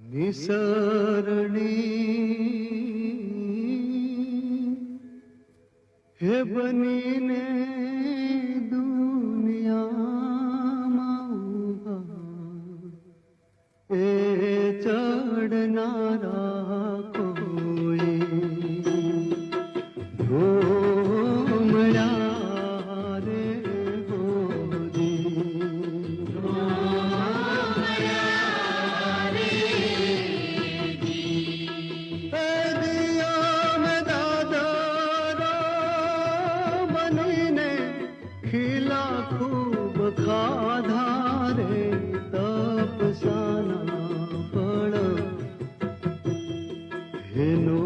નિસરણી હે બનીને દુનિયામાં એ ચડનારા કોઈ બનીને ખીલા ખૂબ ખાધા રે તપસાના પણ હેનો